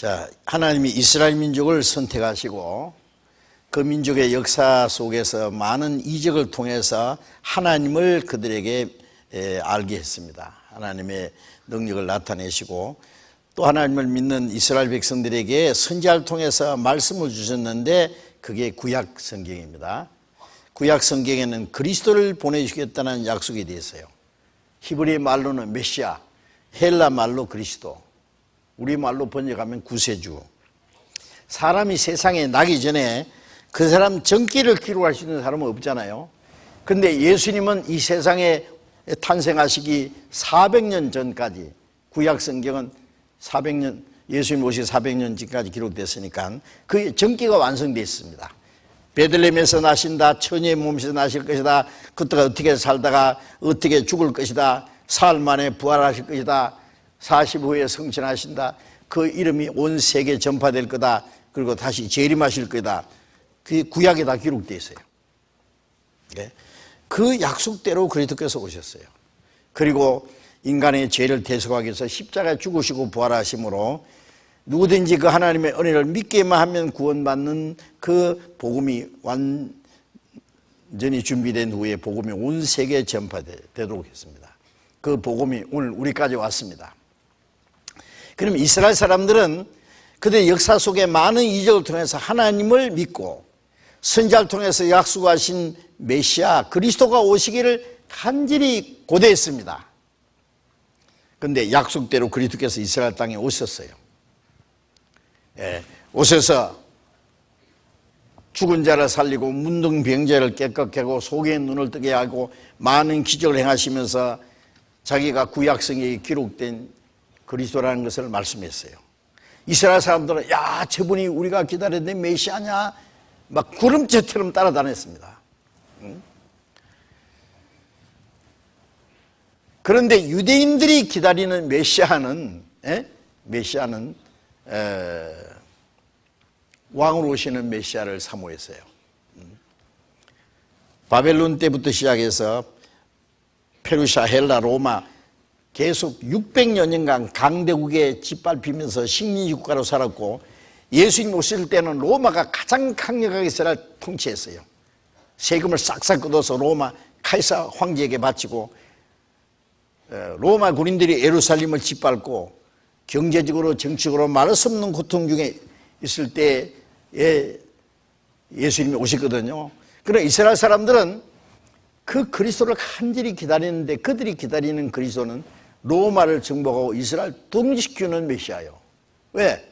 자, 하나님이 이스라엘 민족을 선택하시고 그 민족의 역사 속에서 많은 이적을 통해서 하나님을 그들에게 에, 알게 했습니다. 하나님의 능력을 나타내시고 또 하나님을 믿는 이스라엘 백성들에게 선지자를 통해서 말씀을 주셨는데 그게 구약 성경입니다. 구약 성경에는 그리스도를 보내주겠다는 약속이 되어 있어요. 히브리 말로는 메시아, 헬라 말로 그리스도, 우리 말로 번역하면 구세주. 사람이 세상에 나기 전에 그 사람 전기를 기록할 수 있는 사람은 없잖아요. 근데 예수님은 이 세상에 탄생하시기 400년 전까지 구약 성경은 400년 예수님 오시 400년 전까지 기록됐으니까 그 전기가 완성되어 있습니다. 베들레헴에서 나신다. 처녀의 몸에서 나실 것이다. 그때가 어떻게 살다가 어떻게 죽을 것이다. 사흘 만에 부활하실 것이다. 40 후에 성천하신다. 그 이름이 온 세계에 전파될 거다. 그리고 다시 재림하실 거다. 그 구약에 다 기록되어 있어요. 예. 그 약속대로 그리스도께서 오셨어요. 그리고 인간의 죄를 대속하기 위해서 십자가에 죽으시고 부활하심으로 누구든지 그 하나님의 은혜를 믿게만 하면 구원받는 그 복음이 완전히 준비된 후에 복음이 온 세계에 전파되도록 했습니다. 그 복음이 오늘 우리까지 왔습니다. 그럼 이스라엘 사람들은 그들의 역사 속에 많은 이적을 통해서 하나님을 믿고 선자를 통해서 약속하신 메시아 그리스도가 오시기를 간절히 고대했습니다. 그런데 약속대로 그리스도께서 이스라엘 땅에 오셨어요. 예, 오셔서 죽은 자를 살리고 문둥병자를 깨끗게 하고 속의 눈을 뜨게 하고 많은 기적을 행하시면서 자기가 구약성에 기록된 그리스도라는 것을 말씀했어요. 이스라엘 사람들은 야 저분이 우리가 기다렸던 메시아냐 막 구름체처럼 따라다녔습니다. 그런데 유대인들이 기다리는 메시아는 에? 메시아는 에, 왕으로 오시는 메시아를 사모했어요. 음. 바벨론 때부터 시작해서 페루시아, 헬라, 로마 계속 600여 년간 강대국에 짓밟히면서 식민지 국가로 살았고 예수님 오실 때는 로마가 가장 강력하게 이스라엘 통치했어요. 세금을 싹싹 걷어서 로마 카이사 황제에게 바치고 로마 군인들이 예루살렘을 짓밟고 경제적으로 정치적으로 말할 수 없는 고통 중에 있을 때에 예수님이 오셨거든요. 그러나 이스라엘 사람들은 그 그리스도를 간절히 기다리는데 그들이 기다리는 그리스도는 로마를 정복하고 이스라엘 독립시키는 메시아요. 왜?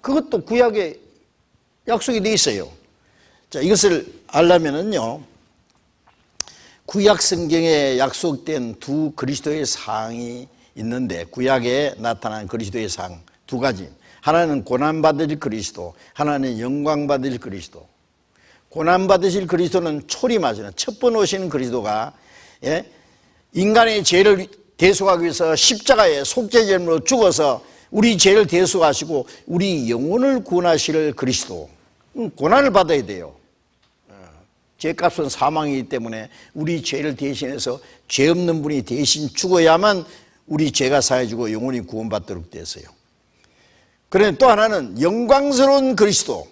그것도 구약에 약속이 돼 있어요. 자, 이것을 알려면은요. 구약 성경에 약속된 두 그리스도의 상이 있는데 구약에 나타난 그리스도의 상 두 가지. 하나는 고난 받으실 그리스도, 하나는 영광 받으실 그리스도. 고난 받으실 그리스도는 초림하시는 첫 번 오시는 그리스도가 예? 인간의 죄를 대속하기 위해서 십자가에 속죄제물로 죽어서 우리 죄를 대속하시고 우리 영혼을 구원하실 그리스도. 음, 고난을 받아야 돼요. 죄값은 사망이기 때문에 우리 죄를 대신해서 죄 없는 분이 대신 죽어야만 우리 죄가 사해지고 영혼이 구원받도록 되었어요. 그런데 또 하나는 영광스러운 그리스도.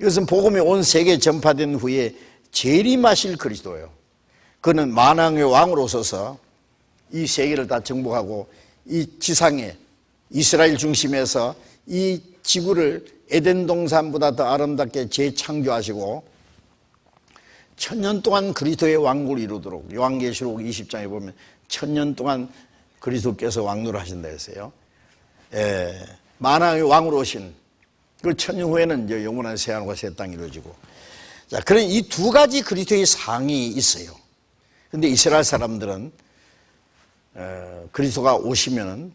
이것은 복음이 온 세계에 전파된 후에 재림하실 그리스도예요. 그는 만왕의 왕으로 서서 이 세계를 다 정복하고 이 지상에 이스라엘 중심에서 이 지구를 에덴 동산보다 더 아름답게 재창조하시고 천년 동안 그리스도의 왕국을 이루도록 요한계시록 20장에 보면 천년 동안 그리스도께서 왕노를 하신다 했어요. 예, 만왕의 왕으로 오신 그 천년 후에는 이제 영원한 새 하늘과 새 땅이 이루어지고 자 그런 이 두 가지 그리스도의 상이 있어요. 근데 이스라엘 사람들은 어, 그리스도가 오시면은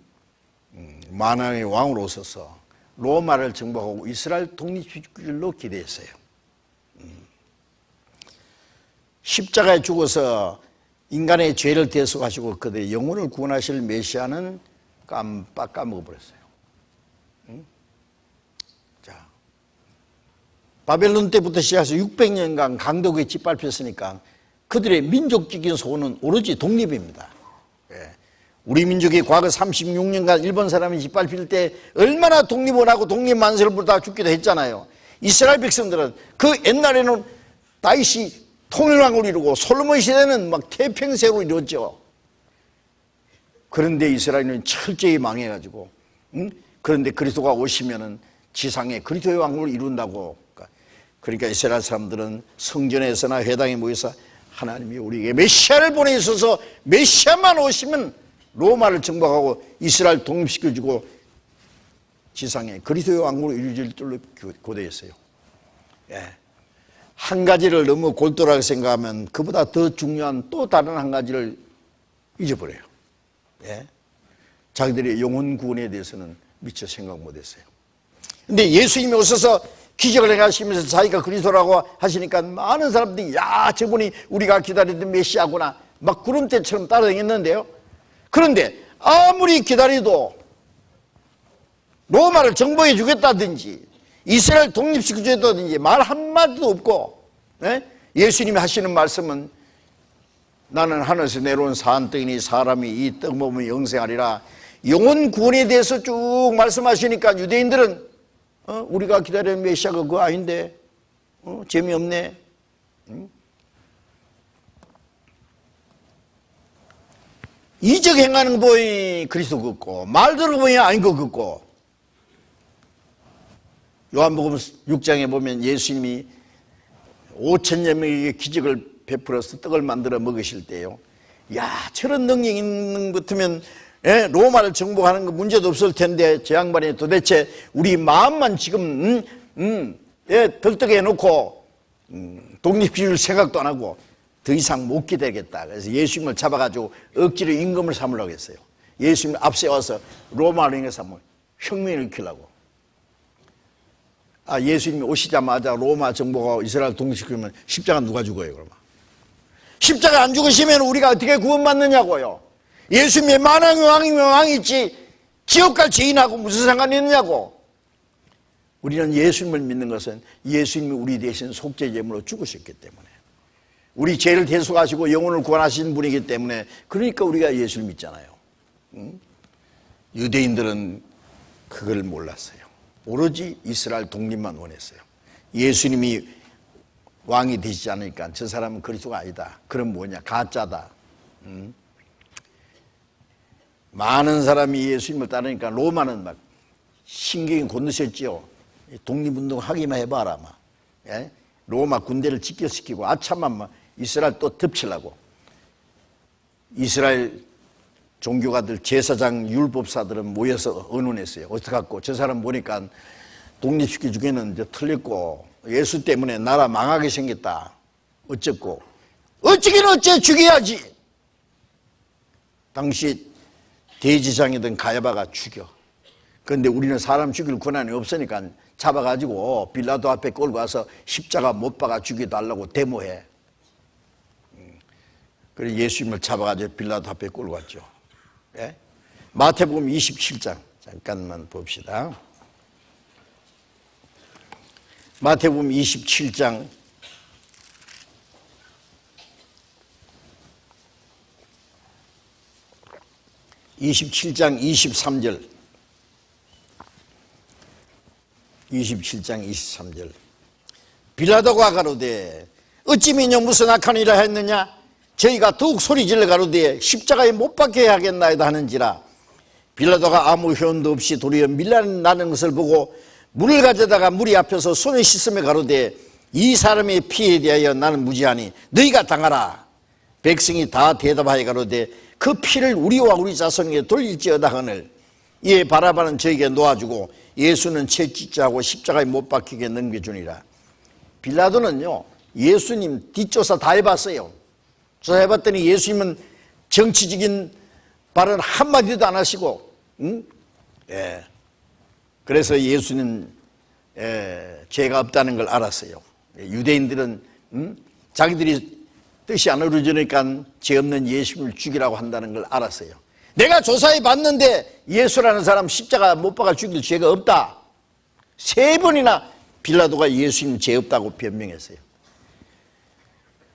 음, 만왕의 왕으로 오셔서 로마를 정복하고 이스라엘 독립주의로 기대했어요. 십자가에 죽어서 인간의 죄를 대속하시고 그들의 영혼을 구원하실 메시아는 깜빡 까먹어버렸어요. 응? 자, 바벨론 때부터 시작해서 600년간 강도국에 짓밟혔으니까 그들의 민족적인 소원은 오로지 독립입니다. 예. 우리 민족이 과거 36년간 일본 사람이 짓밟힐 때 얼마나 독립을 하고 독립 만세를 부르다 죽기도 했잖아요. 이스라엘 백성들은 그 옛날에는 다윗이 통일왕을 이루고 솔로몬 시대는 막 태평세로 이루었죠. 그런데 이스라엘은 철저히 망해가지고, 응? 그런데 그리스도가 오시면은 지상에 그리스도의 왕국을 이룬다고. 그러니까 이스라엘 사람들은 성전에서나 회당에 모여서 하나님이 우리에게 메시아를 보내셔서 메시아만 오시면 로마를 정복하고 이스라엘 독립시켜주고 지상에 그리스도의 왕국을 이루어질 줄로 고대했어요. 예. 한 가지를 너무 골똘하게 생각하면 그보다 더 중요한 또 다른 한 가지를 잊어버려요. 예. 자기들의 영혼 구원에 대해서는 미처 생각 못했어요. 근데 예수님이 오셔서 기적을 행하시면서 자기가 그리스도라고 하시니까 많은 사람들이 야 저분이 우리가 기다리던 메시아구나 막 구름대처럼 따라다녔는데요. 그런데 아무리 기다려도 로마를 정복해 주겠다든지 이스라엘 독립시켜 주겠다든지 말 한마디도 없고 예? 예수님이 하시는 말씀은 나는 하늘에서 내려온 사한떡이니 사람이 이 떡 먹으면 영생하리라 영혼 구원에 대해서 쭉 말씀하시니까 유대인들은 어? 우리가 기다리는 메시아가 그거 아닌데 어? 재미없네 응? 이적 행하는 거 보니 그리스도 같고 말 들어보니 아닌 것 같고 요한복음 6장에 보면 예수님이 5천여 명에게 기적을 베풀어서 떡을 만들어 먹으실 때요. 야 저런 능력 있는 것 같으면 예, 로마를 정복하는 거 문제도 없을 텐데 저 양반이 도대체 우리 마음만 지금 음, 음, 예, 덜떡해 놓고 음, 독립주의를 생각도 안 하고 더 이상 못 기다리겠다. 그래서 예수님을 잡아가지고 억지로 임금을 삼으려고 했어요. 예수님 앞세 와서 로마를 행해서 뭐 혁명을 일으키려고. 아, 예수님이 오시자마자 로마 정부가 이스라엘 독립시키면 십자가 누가 죽어요, 그러면? 십자가 안 죽으시면 우리가 어떻게 구원받느냐고요. 예수님의 만왕의 왕이면 왕이지 지옥 갈 죄인하고 무슨 상관이 있느냐고. 우리는 예수님을 믿는 것은 예수님이 우리 대신 속죄 제물로 죽으셨기 때문에 우리 죄를 대속하시고 영혼을 구원하신 분이기 때문에 그러니까 우리가 예수를 믿잖아요. 응? 유대인들은 그걸 몰랐어요. 오로지 이스라엘 독립만 원했어요. 예수님이 왕이 되시지 않으니까 저 사람은 그리스도가 아니다. 그럼 뭐냐? 가짜다. 응? 많은 사람이 예수님을 따르니까 로마는 막 신경이 곤두셨지요. 독립운동 하기만 해봐라. 막. 예? 로마 군대를 집결시키고 아참만 막 이스라엘 또 덮치려고. 이스라엘 종교가들, 제사장, 율법사들은 모여서 의논했어요. 어떡하고 저 사람 보니까 독립시켜 주기는 이제 틀렸고 예수 때문에 나라 망하게 생겼다. 어쩌고. 어쩌긴 어째 죽여야지. 당시 대지장이든 가야바가 죽여. 그런데 우리는 사람 죽일 권한이 없으니까 잡아가지고 빌라도 앞에 끌고 와서 십자가 못 박아 죽여달라고 데모해. 음. 그래서 예수님을 잡아가지고 빌라도 앞에 끌고 왔죠. 예? 마태복음 27장 잠깐만 봅시다. 마태복음 27장 27장 23절 27장 23절 빌라도가 가로되 어찌 미녀 무슨 악한 일을 했느냐 저희가 더욱 소리 질러 가로되 십자가에 못 박게 하겠나이다 하는지라 빌라도가 아무 효험도 없이 도리어 밀라나는 것을 보고 물을 가져다가 물이 앞에서 손을 씻으며 가로되 이 사람의 피에 대하여 나는 무지하니 너희가 당하라. 백성이 다 대답하여 가로되 그 피를 우리와 우리 자손에게 돌릴지어다 하늘. 이에 바라바는 저에게 놓아주고 예수는 채찍자하고 십자가에 못 박히게 넘겨주니라. 빌라도는요 예수님 뒷조사 다 해봤어요 조사해봤더니 예수님은 정치적인 발언 한마디도 안 하시고 응? 예. 그래서 예수는 예, 죄가 없다는 걸 알았어요 유대인들은 응? 자기들이 뜻이 안 이루어지니까 죄 없는 예수님을 죽이라고 한다는 걸 알았어요. 내가 조사해 봤는데 예수라는 사람 십자가 못 박아 죽일 죄가 없다. 세 번이나 빌라도가 예수님 죄 없다고 변명했어요.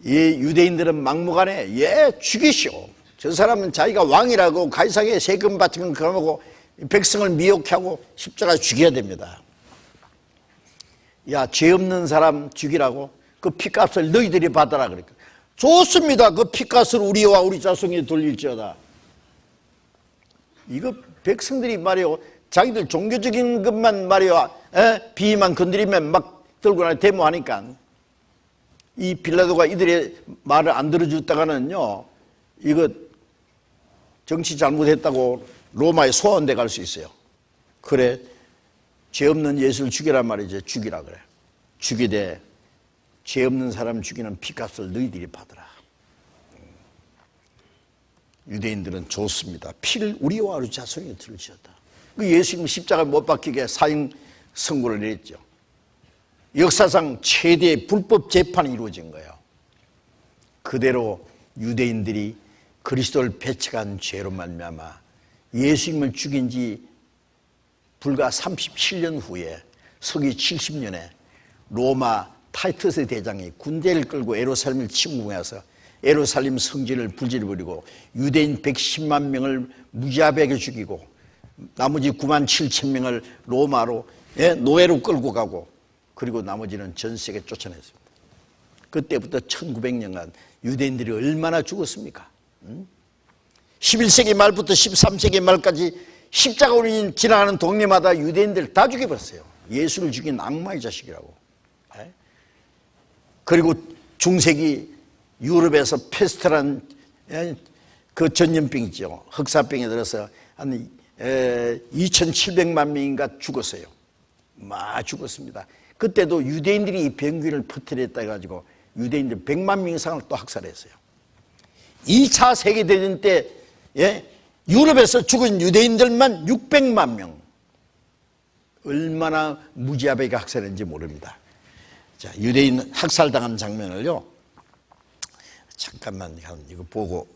이 유대인들은 막무가내 예 죽이시오. 저 사람은 자기가 왕이라고 가이사에게 세금 받은 거 그러고 백성을 미혹하고 십자가 죽여야 됩니다. 야, 죄 없는 사람 죽이라고 그 피값을 너희들이 받아라 그러니까. 좋습니다. 그 피값을 우리와 우리 자손이 돌릴지어다. 이거 백성들이 말이요. 자기들 종교적인 것만 말이요. 에? 비만 건드리면 막 들고 나 데모하니까. 이 빌라도가 이들의 말을 안 들어줬다가는요. 이거 정치 잘못했다고 로마에 소환돼 갈 수 있어요. 그래. 죄 없는 예수를 죽이란 말이죠. 죽이라 그래. 죽이되 죄 없는 사람 죽이는 피값을 너희들이 받으라. 유대인들은 좋습니다. 피를 우리와 우리 자손이 들지어다. 그 예수님 십자가 못 박히게 사형 선고를 내렸죠. 역사상 최대의 불법 재판이 이루어진 거예요. 그대로 유대인들이 그리스도를 배척한 죄로 말미암아 예수님을 죽인 지 불과 37년 후에 서기 70년에 로마 타이터스 대장이 군대를 끌고 에루살렘을 침공해서 에루살렘 성지를 불질러버리고 유대인 110만 명을 무자비하게 죽이고 나머지 9만 7천 명을 로마로 예, 노예로 끌고 가고 그리고 나머지는 전 세계 쫓아냈습니다. 그때부터 1900년간 유대인들이 얼마나 죽었습니까? 11세기 말부터 13세기 말까지 십자가 올린 지나가는 동네마다 유대인들 다 죽여버렸어요. 예수를 죽인 악마의 자식이라고. 예? 그리고 중세기 유럽에서 페스트란 예, 그 전염병이죠. 흑사병에 들어서 한 2,700만 명인가 죽었어요. 막 죽었습니다. 그때도 유대인들이 이 병균을 퍼뜨렸다 해가지고 유대인들 100만 명 이상을 또 학살했어요. 2차 세계대전 때 예? 유럽에서 죽은 유대인들만 600만 명. 얼마나 무지하게 학살했는지 모릅니다. 자, 유대인 학살당한 장면을요. 잠깐만 이거 보고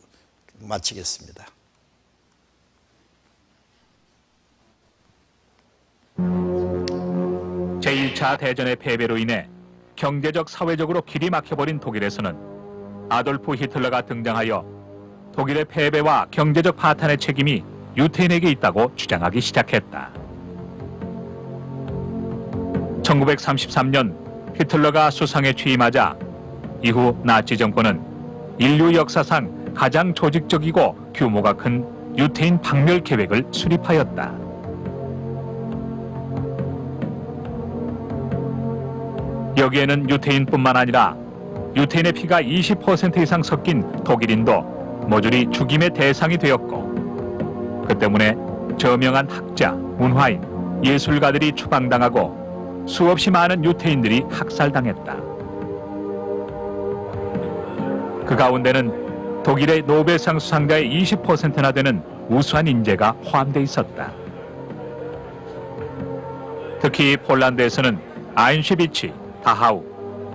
마치겠습니다. 제1차 대전의 패배로 인해 경제적 사회적으로 길이 막혀버린 독일에서는 아돌프 히틀러가 등장하여 독일의 패배와 경제적 파탄의 책임이 유태인에게 있다고 주장하기 시작했다. 1933년 히틀러가 수상에 취임하자 이후 나치 정권은 인류 역사상 가장 조직적이고 규모가 큰 유태인 박멸 계획을 수립하였다. 여기에는 유태인뿐만 아니라 유태인의 피가 20% 이상 섞인 독일인도 모조리 죽임의 대상이 되었고 그 때문에 저명한 학자, 문화인, 예술가들이 추방당하고 수없이 많은 유태인들이 학살당했다. 그 가운데는 독일의 노벨상 수상자의 20%나 되는 우수한 인재가 포함돼 있었다. 특히 폴란드에서는 아인슈비치, 다하우,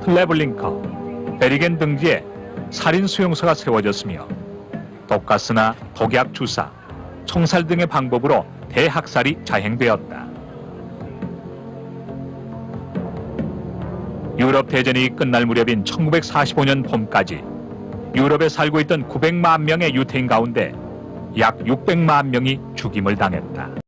플레블링커, 베리겐 등지에 살인 수용소가 세워졌으며 독가스나 독약 주사, 총살 등의 방법으로 대학살이 자행되었다. 유럽 대전이 끝날 무렵인 1945년 봄까지 유럽에 살고 있던 900만 명의 유태인 가운데 약 600만 명이 죽임을 당했다.